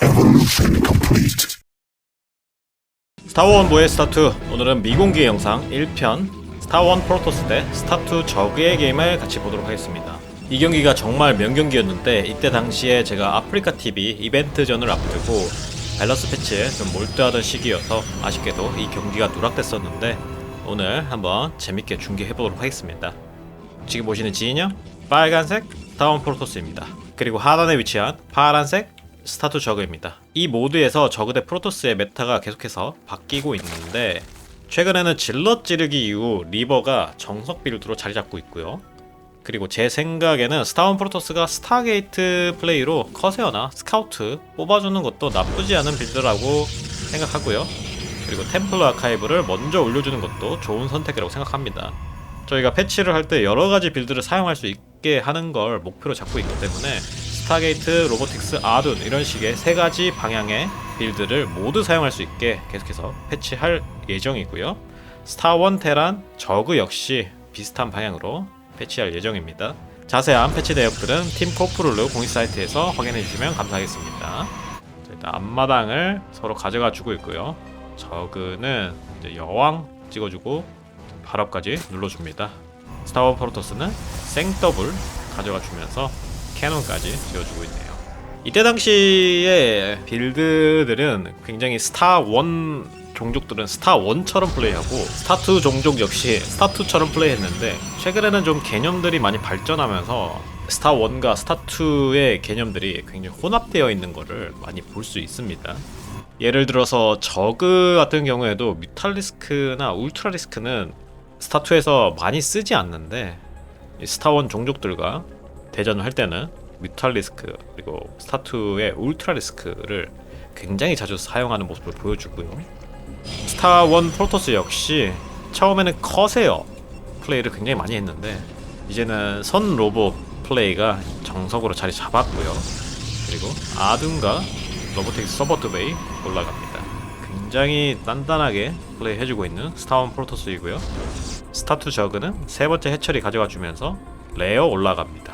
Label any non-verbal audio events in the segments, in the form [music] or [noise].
Evolution complete. 스타원 모의 스타2 오늘은 미공개 영상 1편 스타원 프로토스 대 스타2 저그의 게임을 같이 보도록 하겠습니다. 이 경기가 정말 명경기였는데 이때 당시에 제가 아프리카 TV 이벤트전을 앞두고 밸런스 패치에 좀 몰두하던 시기여서 아쉽게도 이 경기가 누락됐었는데 오늘 한번 재밌게 중계해보도록 하겠습니다. 지금 보시는 지인형 빨간색 스타원 프로토스입니다. 그리고 하단에 위치한 파란색 스타투 저그입니다. 이 모드에서 저그 대 프로토스의 메타가 계속해서 바뀌고 있는데 최근에는 질럿 찌르기 이후 리버가 정석 빌드로 자리 잡고 있고요. 그리고 제 생각에는 스타원 프로토스가 스타게이트 플레이로 커세어나 스카우트 뽑아주는 것도 나쁘지 않은 빌드라고 생각하고요. 그리고 템플러 아카이브를 먼저 올려주는 것도 좋은 선택이라고 생각합니다. 저희가 패치를 할 때 여러 가지 빌드를 사용할 수 있게 하는 걸 목표로 잡고 있기 때문에 스타게이트, 로보틱스, 아둔 이런 식의 세 가지 방향의 빌드를 모두 사용할 수 있게 계속해서 패치할 예정이고요. 스타원 테란, 저그 역시 비슷한 방향으로 패치할 예정입니다. 자세한 패치 내역들은 팀 코프룰루 공식 사이트에서 확인해 주시면 감사하겠습니다. 자, 일단 앞마당을 서로 가져가 주고 있고요. 저그는 여왕 찍어주고 발업까지 눌러줍니다. 스타원 프로토스는 생더블 가져가 주면서 캐논까지 지어주고 있네요. 이때 당시의 빌드들은 굉장히 스타 1 종족들은 스타 1처럼 플레이하고 스타 2 종족 역시 스타 2처럼 플레이했는데 최근에는 좀 개념들이 많이 발전하면서 스타 1과 스타 2의 개념들이 굉장히 혼합되어 있는 것을 많이 볼 수 있습니다. 예를 들어서 저그 같은 경우에도 뮤탈리스크나 울트라리스크는 스타2에서 많이 쓰지 않는데 이 스타1 종족들과 대전을 할 때는 뮤탈리스크 그리고 스타2의 울트라리스크를 굉장히 자주 사용하는 모습을 보여주고요. 스타1 프로토스 역시 처음에는 커세어 플레이를 굉장히 많이 했는데 이제는 선 로보 플레이가 정석으로 자리 잡았고요. 그리고 아둔과 로보틱스 서버트 베이 올라갑니다. 굉장히 단단하게 플레이 해주고 있는 스타1 프로토스이고요. 스타2 저그는 세 번째 해처리 가져가 주면서 레어 올라갑니다.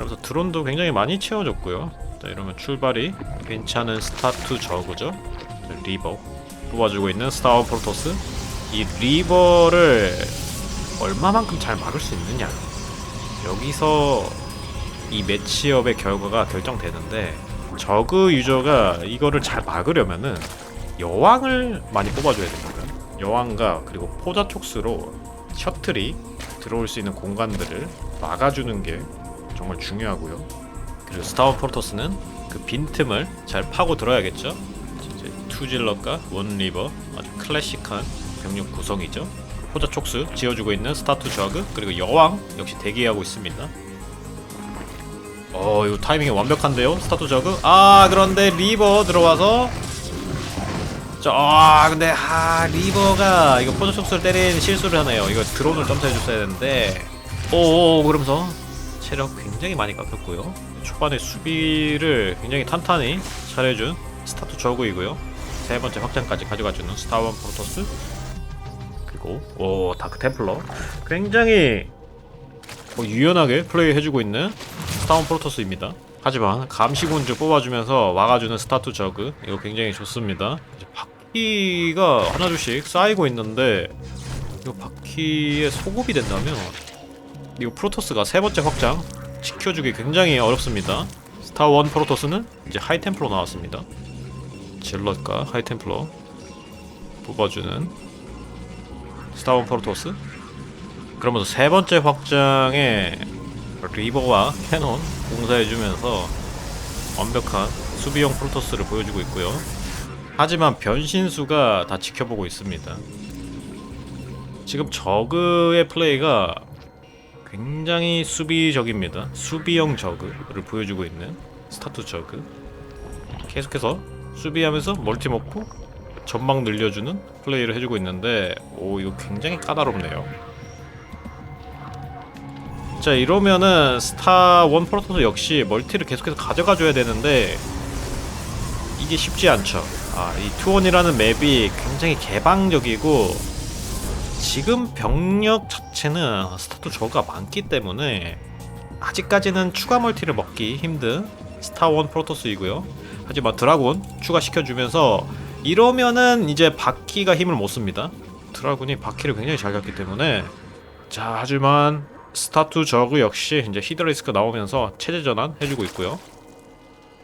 그러면서 드론도 굉장히 많이 채워줬고요. 자, 이러면 출발이 괜찮은 스타2 저그죠. 자, 리버 뽑아주고 있는 스타1 프로토스 이 리버를 얼마만큼 잘 막을 수 있느냐 여기서 이 매치업의 결과가 결정되는데 저그 유저가 이거를 잘 막으려면은 여왕을 많이 뽑아줘야 됩니다. 여왕과 그리고 포자 촉수로 셔틀이 들어올 수 있는 공간들을 막아주는 게 정말 중요하고요. 그리고 스타원 프로토스는 그 빈틈을 잘 파고 들어야겠죠. 이제 투질럿과 원리버 아주 클래식한 병력 구성이죠. 포자 촉수 지어주고 있는 스타투 저그 그리고 여왕 역시 대기하고 있습니다. 어, 이거 타이밍이 완벽한데요, 스타투 저그. 아, 그런데 리버 들어와서 저, 아, 근데, 아, 리버가 이거 포즈 촉수를 때린 실수를 하네요. 이거 드론을 점사해줬어야 되는데, 오오, 그러면서 체력 굉장히 많이 깎였고요. 초반에 수비를 굉장히 탄탄히 잘해준 스타투 저그이고요. 세 번째 확장까지 가져가주는 스타원 프로토스. 그리고, 오, 다크 템플러. 굉장히 뭐 유연하게 플레이해주고 있는 스타원 프로토스입니다. 하지만 감시군주 뽑아주면서 막아주는 스타투 저그 이거 굉장히 좋습니다. 이제 바퀴가 하나둘씩 쌓이고 있는데 이거 바퀴에 소급이 된다면 이거 프로토스가 세 번째 확장 지켜주기 굉장히 어렵습니다. 스타 원 프로토스는 이제 하이템플러 나왔습니다. 질럿과 하이템플러 뽑아주는 스타원 프로토스 그러면서 세 번째 확장에 리버와 캐논 공사해주면서 완벽한 수비형 프로토스를 보여주고 있고요. 하지만 변신수가 다 지켜보고 있습니다. 지금 저그의 플레이가 굉장히 수비적입니다. 수비형 저그를 보여주고 있는 스타투 저그. 계속해서 수비하면서 멀티 먹고 전방 늘려주는 플레이를 해주고 있는데 오 이거 굉장히 까다롭네요. 자 이러면은 스타 원 프로토스 역시 멀티를 계속해서 가져가 줘야 되는데 이게 쉽지 않죠. 아이 투원이라는 맵이 굉장히 개방적이고 지금 병력 자체는 스타투 저가 많기 때문에 아직까지는 추가 멀티를 먹기 힘든 스타 원 프로토스이고요. 하지만 드라군 추가시켜주면서 이러면은 이제 바퀴가 힘을 못 씁니다. 드라군이 바퀴를 굉장히 잘 잡기 때문에 자 하지만 스타투 저그 역시 이제 히드리스크 나오면서 체제 전환 해주고 있고요.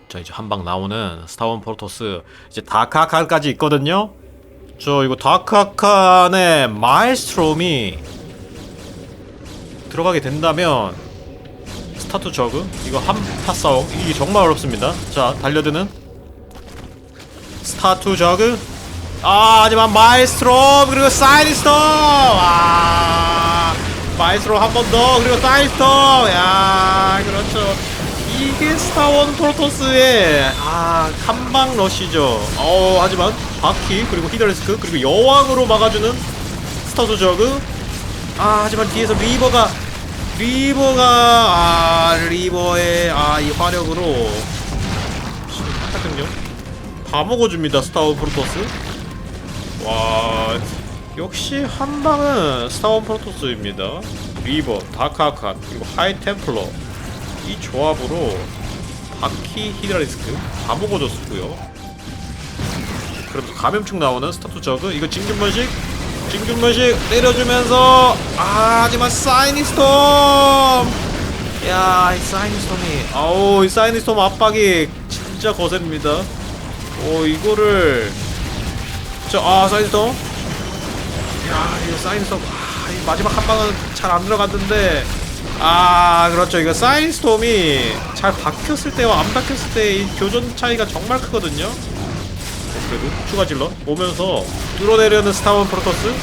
자 이제 한 방 나오는 스타원 포르토스 이제 다크아칸까지 있거든요. 저 이거 다크아칸의 마일스트롬이 들어가게 된다면 스타투 저그? 이거 한타 싸움. 이게 정말 어렵습니다. 자 달려드는 스타투 저그. 아 하지만 마일스트롬 그리고 사이니스톰! 아 마일스트롬 한 번 더 그리고 사이니스톰! 야 그렇죠 이게 스타원 프로토스의 아 한방 러시죠. 어 하지만 바퀴 그리고 히드레스크 그리고 여왕으로 막아주는 스타투 저그. 아 하지만 뒤에서 리버가 리버가 아 리버의 아 이 화력으로 잠깐요. 다 먹어줍니다 스타원 프로토스. 와 역시 한 방은 스타원 프로토스입니다. 리버 다크아칸 그리고 하이 템플러 이 조합으로 바퀴 히드라리스크 다 먹어줬고요. 그래도 감염충 나오는 스타투 저그 이거 징균번식 징균번식 때려주면서 아 하지만 사이니스톰! 야이 사이니스톰이 아우 이 사이니스톰 압박이 진짜 거셉니다. 오 이거를 저아 사이니스톰? 야 이거 사이니스톰 아 이 마지막 한 방은 잘 안 들어갔는데 아 그렇죠. 이거 사이스톰이 잘 박혔을 때와 안 박혔을 때의 교전 차이가 정말 크거든요. 어, 그래도 추가 질러 오면서 뚫어내려는 스타원 프로토스.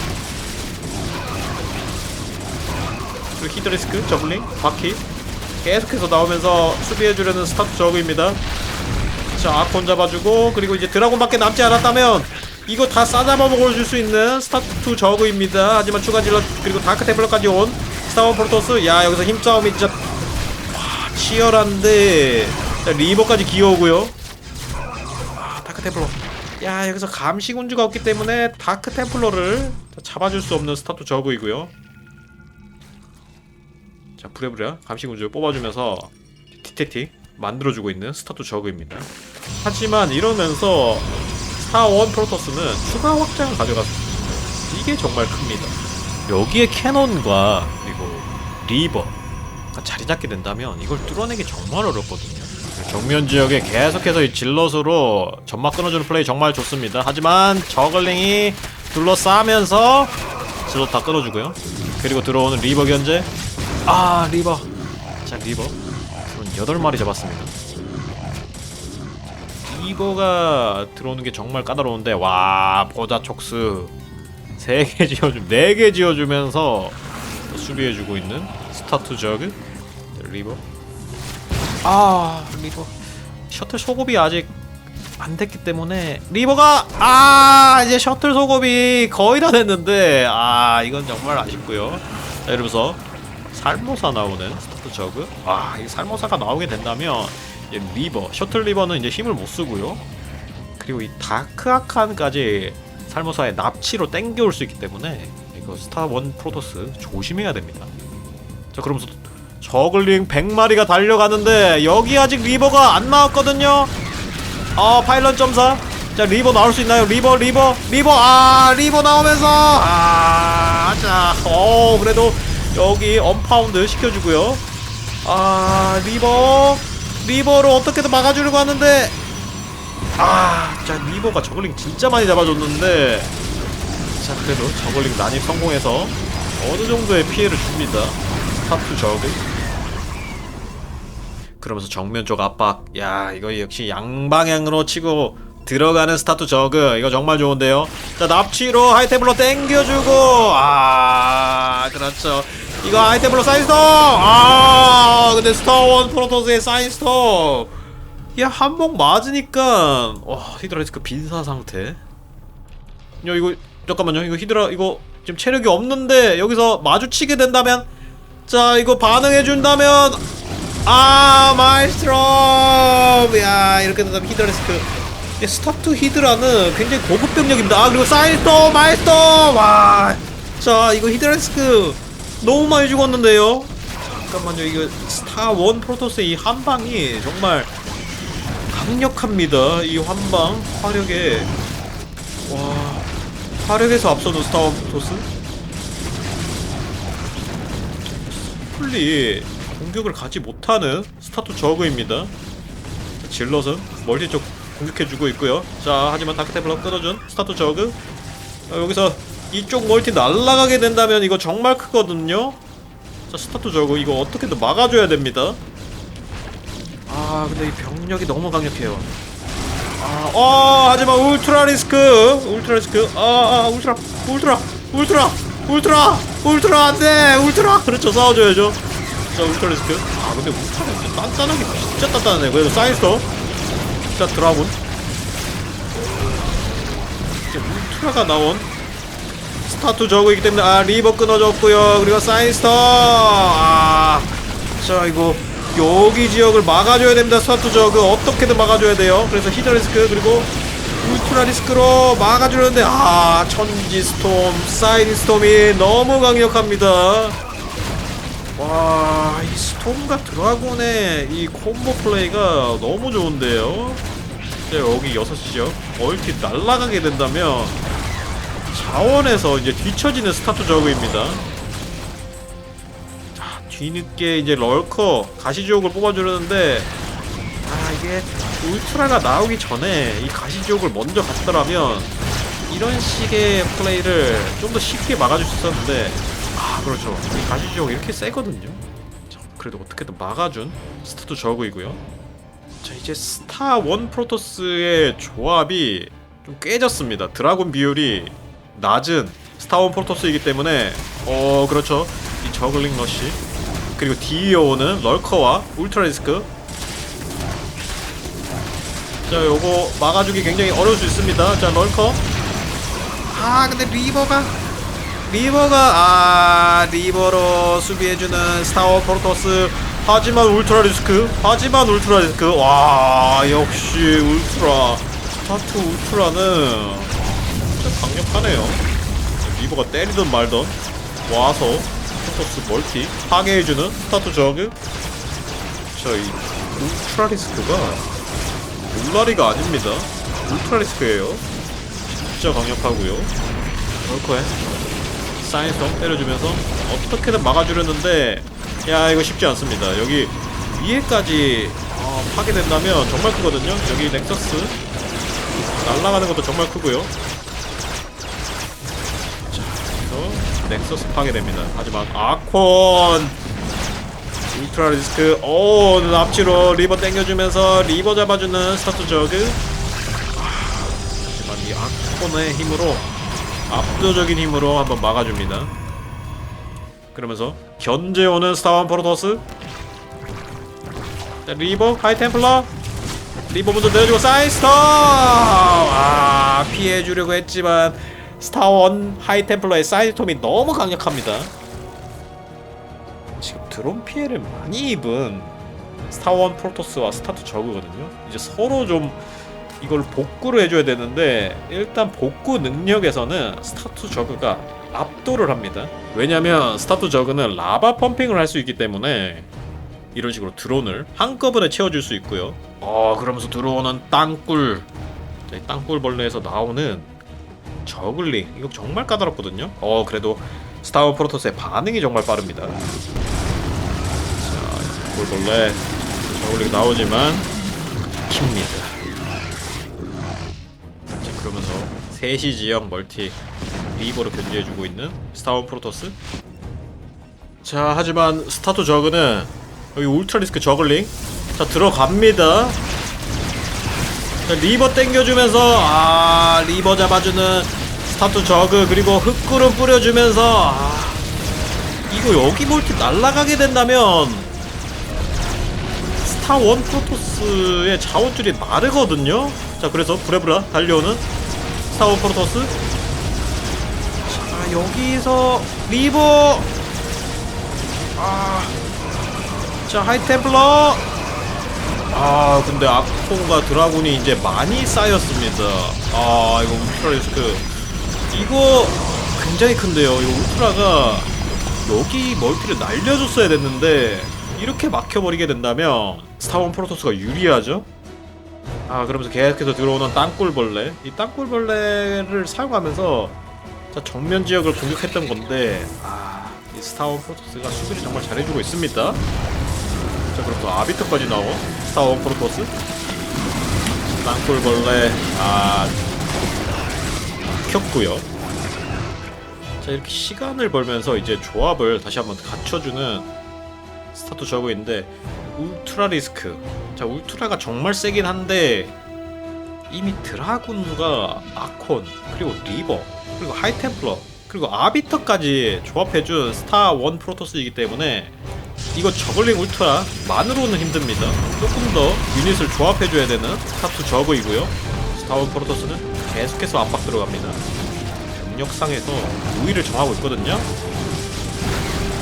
그리고 히드리스크 저블링 바퀴. 계속해서 나오면서 수비해주려는 스타트 저그입니다. 자 아콘 잡아주고 그리고 이제 드라곤밖에 남지 않았다면 이거 다 싸잡아 먹어줄 수 있는 스타트 저그입니다. 하지만 추가 질러 그리고 다크 테블러까지 온 스타원 프로토스. 야 여기서 힘싸움이 진짜 와, 치열한데. 자, 리버까지 귀여우고요. 아 다크 테블러. 야 여기서 감시 군주가 없기 때문에 다크 템플러를 잡아줄 수 없는 스타트 저그이고요. 자 부랴부랴 감시 군주를 뽑아주면서 티테티 만들어주고 있는 스타트 저그입니다. 하지만 이러면서 스타원 프로토스는 추가 확장을 가져갔습니다. 이게 정말 큽니다. 여기에 캐논과 그리고 리버가 자리 잡게 된다면 이걸 뚫어내기 정말 어렵거든요. 정면 지역에 계속해서 이 질럿으로 점막 끊어주는 플레이 정말 좋습니다. 하지만 저글링이 둘러싸면서 질럿 다 끊어주고요. 그리고 들어오는 리버 견제. 아 리버. 자 리버. 그럼 8마리 잡았습니다. 리버가 들어오는 게 정말 까다로운데 와 보자 촉수 3개 지어주 4개 지어주면서 수비해주고 있는 스타투 저그 리버. 아 리버. 셔틀 소급이 아직 안 됐기 때문에 리버가 아 이제 셔틀 소급이 거의 다 됐는데 아 이건 정말 아쉽고요. 자 이러면서 살모사 나오는 스타트 저그 아이 살모사가 나오게 된다면 리버 셔틀 리버는 이제 힘을 못 쓰고요. 그리고 이 다크 아칸까지 살모사의 납치로 땡겨올 수 있기 때문에 이거 스타원 프로토스 조심해야 됩니다. 자 그러면서 저글링 100마리가 달려가는데 여기 아직 리버가 안 나왔거든요. 아 파일럿 점사. 자 리버 나올 수 있나요? 리버 리버 리버 아 리버 나오면서 아자어 그래도 여기 언파운드 시켜주고요. 아 리버 리버로 어떻게든 막아주려고 하는데 아, 자 리버가 저글링 진짜 많이 잡아줬는데 자 그래도 저글링 난입 성공해서 어느 정도의 피해를 줍니다. 스타투 저글. 그러면서 정면 쪽 압박. 야 이거 역시 양방향으로 치고 들어가는 스타투 저그 이거 정말 좋은데요. 자 납치로 하이테블로 땡겨주고 아 그렇죠. 이거 하이테블로 사이스톱. 아 근데 스타원 프로토스의 사이스톱. 야 한몫 맞으니까 와 히드라리스크 빈사 상태 야 이거 잠깐만요. 이거 히드라 이거 지금 체력이 없는데 여기서 마주치게 된다면 자 이거 반응해 준다면 아 마이스트롬! 야 이렇게 된다면 히드라 리스크. 이 스타투 히드라는 굉장히 고급 병력입니다. 아 그리고 사이스토 마이스토 와자 이거 히드라 리스크 너무 많이 죽었는데요? 잠깐만요. 이거 스타 원 프로토스의 이 한방이 정말 강력합니다. 이 환방 화력에. 와 화력에서 앞서는 스타원 토스 풀리 공격을 가지 못하는 스타투 저그입니다. 질럿은 멀티 쪽 공격해주고 있고요. 자 하지만 다크테블러 끊어준 스타투 저그 자, 여기서 이쪽 멀티 날아가게 된다면 이거 정말 크거든요. 자 스타투 저그 이거 어떻게든 막아줘야 됩니다. 아 근데 이 병력이 너무 강력해요. 아, 어 하지만 울트라 리스크 울트라 리스크. 아, 아 울트라 울트라 울트라 울트라 울트라 안 돼 울트라. 그렇죠 싸워줘야죠. 자 울트라 리스크. 아 근데 울트라가 진짜 단단하게 진짜 단단하네. 그래도 사이스터 자 드라군. 이제 울트라가 나온 스타투 저그이기 때문에 아 리버 끊어졌고요. 그리고 사이스터 아 자 이거 여기 지역을 막아줘야 됩니다 스타투 저그 어떻게든 막아줘야 돼요. 그래서 히드 리스크 그리고 울트라 리스크로 막아주는데 아 천지 스톰 사이드 스톰이 너무 강력합니다. 와 이 스톰과 드라곤의 이 콤보 플레이가 너무 좋은데요. 이제 여기 6시죠 멀티 날아가게 된다면 자원에서 이제 뒤처지는 스타트 저그입니다. 자, 뒤늦게 이제 럴커 가시지옥을 뽑아주려는데 아 이게 울트라가 나오기 전에 이 가시지옥을 먼저 갔더라면 이런 식의 플레이를 좀 더 쉽게 막아줄 수 있었는데 아 그렇죠 이 가시지옥 이렇게 세거든요. 자, 그래도 어떻게든 막아준 스타트 저그이고요. 자 이제 스타 원 프로토스의 조합이 좀 깨졌습니다. 드라곤 비율이 낮은 스타원 프로토스이기 때문에 어 그렇죠 이 저글링 러쉬 그리고 뒤에 오는 럴커와 울트라 리스크. 자 요거 막아주기 굉장히 어려울 수 있습니다. 자 럴커. 아 근데 리버가 리버가 아 리버로 수비해주는 스타워 프로토스. 하지만 울트라 리스크 하지만 울트라 리스크. 와 역시 울트라. 스타트 울트라는 진짜 강력하네요. 리버가 때리든 말든 와서 프로토스 멀티 파괴해주는 스타트 저그 저이 울트라 리스크가 울라리가 아닙니다. 울트라 리스크예요. 진짜 강력하고요. 럴커에 사인스톰 때려주면서 어떻게든 막아주려는데 야 이거 쉽지 않습니다. 여기 위에까지 어, 파괴된다면 정말 크거든요. 여기 넥서스 날아가는 것도 정말 크고요 넥서스 파괴됩니다. 하지만 아콘! 울트라 리스크 오 앞치로 리버 땡겨주면서 리버 잡아주는 스타트 저그. 하지만 이 아콘의 힘으로 압도적인 힘으로 한번 막아줍니다. 그러면서 견제오는 스타원 자, 리버 하이템플러. 리버 먼저 내려주고 사이스터 아 피해주려고 했지만 스타원 하이템플러의 사이스톰이 너무 강력합니다. 지금 드론 피해를 많이 입은 스타원 프로토스와 스타투 저그거든요. 이제 서로 좀 이걸 복구를 해줘야 되는데 일단 복구 능력에서는 스타투 저그가 압도를 합니다. 왜냐면 스타투 저그는 라바 펌핑을 할 수 있기 때문에 이런 식으로 드론을 한꺼번에 채워줄 수 있고요. 어 그러면서 들어오는 땅굴 땅굴벌레에서 나오는 저글링 이거 정말 까다롭거든요. 어 그래도 스타워 프로토스의 반응이 정말 빠릅니다. 자 땅굴벌레 저글링 나오지만 킵니다. 자 그러면서 3시 지역 멀티 리버로 견제해주고 있는 스타원 프로토스 자 하지만 스타투 저그는 여기 울트라 리스크 저글링 자 들어갑니다 자 리버 땡겨주면서 아 리버 잡아주는 스타투 저그 그리고 흙구름 뿌려주면서 아 이거 여기 멀티 날아가게 된다면 스타 원 프로토스의 자원줄이 마르거든요? 자 그래서 브레브라 달려오는 스타 원 프로토스. 자 여기서 리버! 아, 자 하이템플러 아 근데 아콘과 드라군이 이제 많이 쌓였습니다. 아 이거 울트라 리스크. 이거 굉장히 큰데요. 이거 울트라가 여기 멀티를 날려줬어야 됐는데 이렇게 막혀버리게 된다면 스타원 프로토스가 유리하죠? 아 그러면서 계속해서 들어오는 땅굴벌레. 이 땅굴벌레를 사용하면서 자 정면 지역을 공격했던 건데 아 이 스타원 프로토스가 수비를 정말 잘해주고 있습니다. 자 그럼 또 아비터까지 나오 스타원 프로토스? 땅굴벌레 아 켰고요. 자 이렇게 시간을 벌면서 이제 조합을 다시 한번 갖춰주는 스타트 저그인데 울트라 리스크. 자 울트라가 정말 세긴 한데 이미 드라군과 아콘 그리고 리버 그리고 하이템플러 그리고 아비터까지 조합해준 스타 원 프로토스이기 때문에 이거 저글링 울트라 만으로는 힘듭니다. 조금 더 유닛을 조합해줘야 되는 스타투 저그이고요. 스타원 프로토스는 계속해서 압박 들어갑니다. 병력상에서 우위를 정하고 있거든요.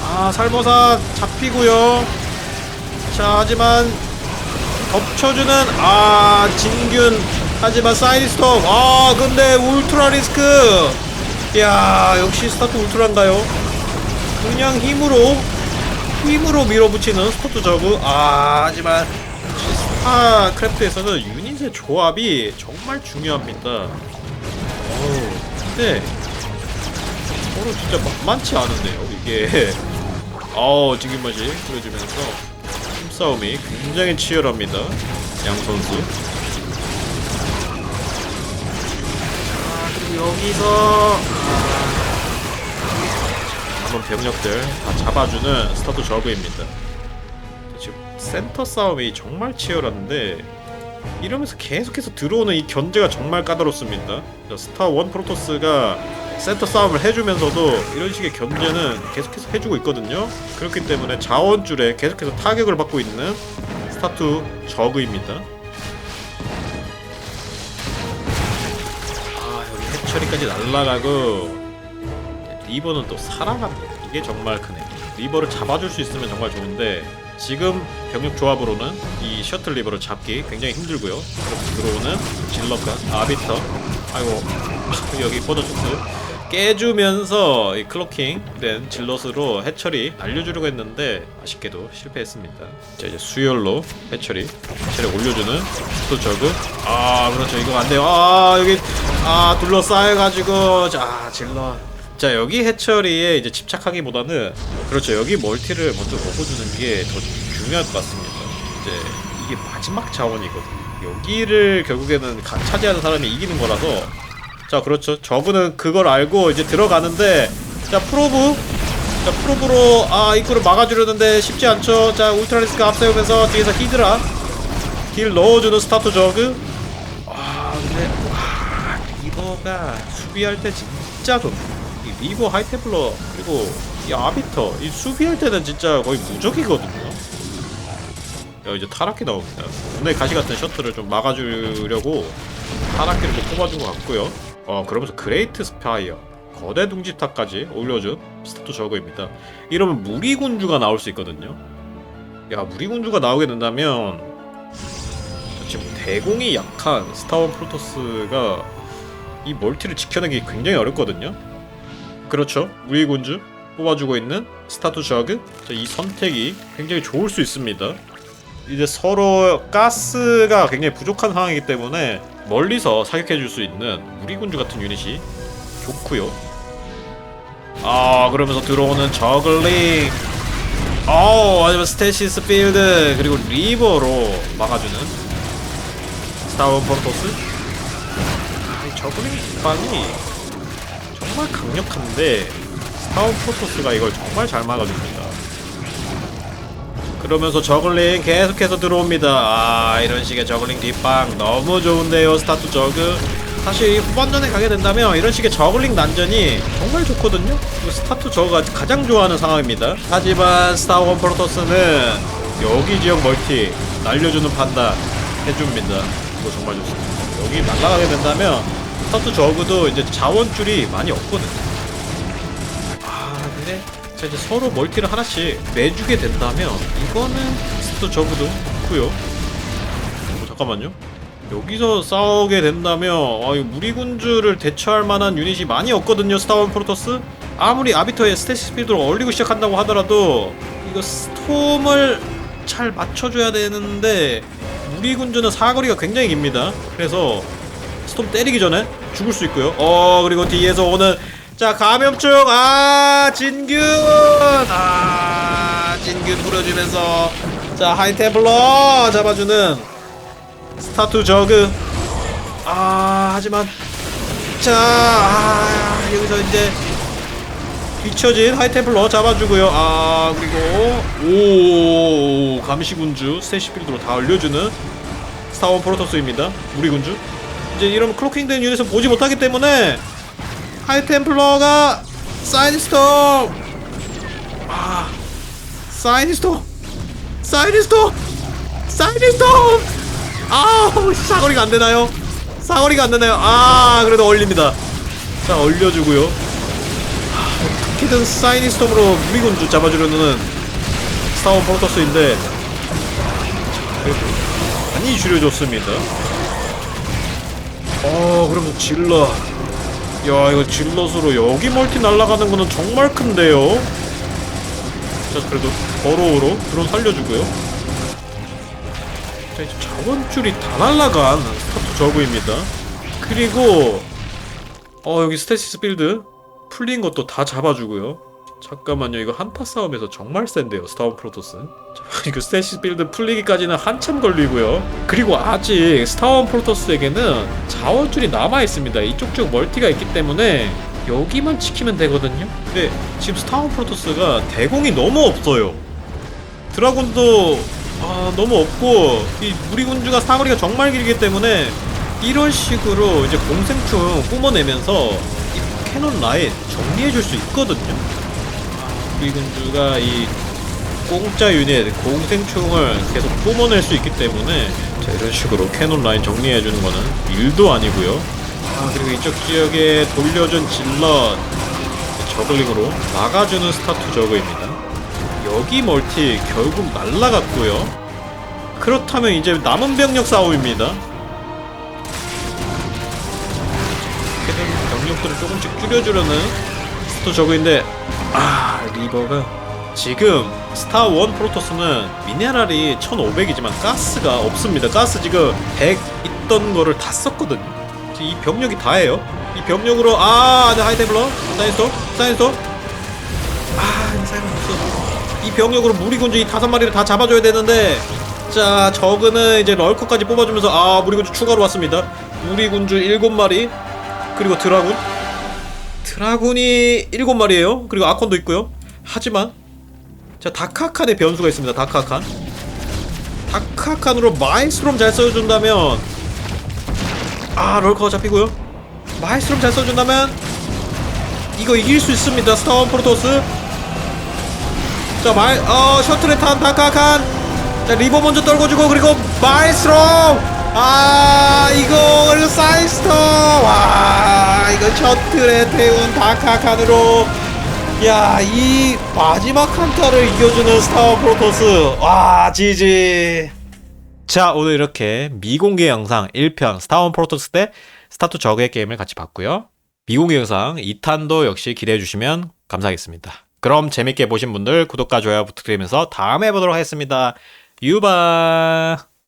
아 살모사 잡히고요. 자 하지만 덮쳐주는 아 진균. 하지만 사이리스톱 아 근데 울트라 리스크. 야 역시 스타트 울트라인가요? 그냥 힘으로 힘으로 밀어붙이는 스타트 저그 아 하지만 스타 크래프트에서는 유닛의 조합이 정말 중요합니다 어우 근데 서로 진짜 만만치 않은데요 이게 [laughs] 어우 지금 맛이 보여주면서 힘싸움이 굉장히 치열합니다. 양 선수. 아, 그리고 여기서 아, 남은 병력들 다 잡아주는 스타트 저그입니다. 지금 센터 싸움이 정말 치열한데 이러면서 계속해서 들어오는 이 견제가 정말 까다롭습니다. 자, 스타 원 프로토스가 센터 싸움을 해주면서도 이런 식의 견제는 계속해서 해주고 있거든요. 그렇기 때문에 자원줄에 계속해서 타격을 받고 있는 스타투 저그입니다. 아 여기 해처리까지 날라가고 리버는 또 살아갑니다. 이게 정말 크네. 리버를 잡아줄 수 있으면 정말 좋은데 지금 병력 조합으로는 이 셔틀 리버를 잡기 굉장히 힘들고요. 들어오는 질럿과 아비터, 아이고 여기 버저조스 깨주면서 이 클로킹 된 질럿으로 해처리 날려주려고 했는데 아쉽게도 실패했습니다. 자 이제 수열로 해처리 해처리 올려주는 또 저그 아 그렇죠 이거 안 돼요. 아 여기 아 둘러싸여가지고 자 질럿 자 여기 해처리에 이제 집착하기보다는 그렇죠. 여기 멀티를 먼저 먹어주는 게 더 중요할 것 같습니다. 이제 이게 마지막 자원이거든요. 여기를 결국에는 가- 차지하는 사람이 이기는 거라서. 자 그렇죠. 저분은 그걸 알고 이제 들어가는데 자 프로브. 자 프로브로 아 입구를 막아주려는데 쉽지 않죠. 자 울트라리스크 앞세우면서 뒤에서 히드라. 딜 넣어주는 스타트 저그. 아 근데 와 리버가 수비할 때 진짜 좋네. 이 리버 하이테플러 그리고 이 아비터 이 수비할 때는 진짜 거의 무적이거든요. 야 이제 타락기 나옵니다. 분의 가시 같은 셔틀을 좀 막아주려고 타락기를 좀 뽑아준 것 같고요. 어 그러면서 그레이트 스파이어 거대 둥지탑까지 올려준 스타트 저거입니다. 이러면 무리군주가 나올 수 있거든요. 야 무리군주가 나오게 된다면 지금 대공이 약한 스타원 프로토스가 이 멀티를 지켜내기 굉장히 어렵거든요 그렇죠. 무리군주 뽑아주고 있는 스타투 저그 자, 이 선택이 굉장히 좋을 수 있습니다. 이제 서로 가스가 굉장히 부족한 상황이기 때문에 멀리서 사격해 줄 수 있는 무리군주 같은 유닛이 좋고요. 아 그러면서 들어오는 저글링. 어 아니면 스테시스 필드 그리고 리버로 막아주는 아, 이 저글링 뒷방이 정말 강력한데 스타원 프로토스가 이걸 정말 잘 막아줍니다. 그러면서 저글링 계속해서 들어옵니다. 아 이런 식의 저글링 뒷방 너무 좋은데요 스타트 저그. 사실 이 후반전에 가게 된다면 이런 식의 저글링 난전이 정말 좋거든요. 그리고 스타트 저그가 가장 좋아하는 상황입니다. 하지만 스타원 프로토스는 여기 지역 멀티 날려주는 판단 해줍니다. 이거 정말 좋습니다. 여기 날아가게 된다면 스타트 저그도 이제 자원줄이 많이 없거든요. 아 근데 자 이제 서로 멀티를 하나씩 내주게 된다면 이거는 스도 저그도 좋고요 어, 잠깐만요 여기서 싸우게 된다면 아, 이 무리군주를 대처할 만한 유닛이 많이 없거든요 스타원 프로토스 아무리 아비터의 스테시 스피드를 올리고 시작한다고 하더라도 이거 스톰을 잘 맞춰줘야 되는데 우리 군주는 사거리가 굉장히 깁니다. 그래서 스톰 때리기 전에 죽을 수 있고요. 어 그리고 뒤에서 오는 자 감염충 아 진균 아 진균 부려주면서 자 하이템플러 잡아주는 스타투 저그 아 하지만 자 아, 여기서 이제 뒤처진 하이템플러 잡아주고요. 아 그리고 오 감시군주 스테이시필드로 다 올려주는 스타원 프로토스입니다. 우리 군주. 이제 이러면 클로킹된 유닛은 보지 못하기 때문에 하이템플러가 사이니스톰 아 사이니스톰 사이니스톰 사이니스톰 아우 사거리가 안 되나요? 사거리가 안 되나요? 아 그래도 얼립니다. 자 얼려주고요. 어떻게든 사이니스톰으로 무리군주 잡아주려는 프로토스인데 그래도 많이 줄여줬습니다. 어 그러면 질러. 야 이거 질럿으로 여기 멀티 날아가는 거는 정말 큰데요? 자 그래도 버로우로 드론 살려주고요. 자 이제 자원줄이 다 날아간 스타트 저그입니다. 그리고 어 여기 스테시스 빌드 풀린 것도 다 잡아주고요 잠깐만요 이거 한타 싸움에서 정말 센데요 스타운 프로토스 자, [laughs] 이거 스테시스 빌드 풀리기까지는 한참 걸리고요. 그리고 아직 스타원 프로토스에게는 자원줄이 남아있습니다. 이쪽 쪽 멀티가 있기 때문에 여기만 지키면 되거든요. 근데 지금 스타원 프로토스가 대공이 너무 없어요. 드라군도 아, 너무 없고 이 무리군주가 사거리가 정말 길기 때문에 이런 식으로 이제 공생충 뿜어내면서 이 캐논 라인 정리해줄 수 있거든요 무리군주가 이 공짜 유닛 공생충을 계속 뿜어낼 수 있기 때문에 자, 이런 식으로 캐논 라인 정리해주는 거는 일도 아니고요. 아 그리고 이쪽 지역에 돌려준 질럿 저글링으로 막아주는 스타투 저그입니다. 여기 멀티 결국 날라갔고요. 그렇다면 이제 남은 병력 싸움입니다. 병력들을 조금씩 줄여주려는 스타투 저그인데 아 리버가 지금 스타 원 프로토스는 미네랄이 1500이지만 가스가 없습니다. 가스 지금 100 있던 거를 다 썼거든요. 이 병력이 다예요. 이 병력으로 아, 네, 하이테블러, 사이언스톱, 사이언스톱. 아, 사이언 없어. 이 병력으로 무리군주 이 다섯 마리를 다 잡아줘야 되는데 자, 저그는 이제 럴커까지 뽑아주면서 아, 무리군주 추가로 왔습니다. 무리군주 일곱 마리 그리고 드라군 드라군이 일곱 마리예요. 그리고 아콘도 있고요. 하지만 자 다카칸의 변수가 있습니다. 다카칸. 다카칸으로 마이스롬 잘 써준다면 아 럴커가 잡히고요. 마이스롬 잘 써준다면 이거 이길 수 있습니다. 스타원 프로토스. 자 마이 어 셔틀에 탄 다카칸. 자 리버 먼저 떨궈주고 그리고 마이스롬. 아 이거 사이스터 와 이거 셔틀에 태운 다카칸으로 야, 이 마지막 한타를 이겨주는 스타워 프로토스. 와, 지지. 자, 오늘 이렇게 미공개 영상 1편 스타원 프로토스 대 스타투 저그의 게임을 같이 봤고요. 미공개 영상 2탄도 역시 기대해 주시면 감사하겠습니다. 그럼 재밌게 보신 분들 구독과 좋아요 부탁드리면서 다음에 보도록 하겠습니다. 유바.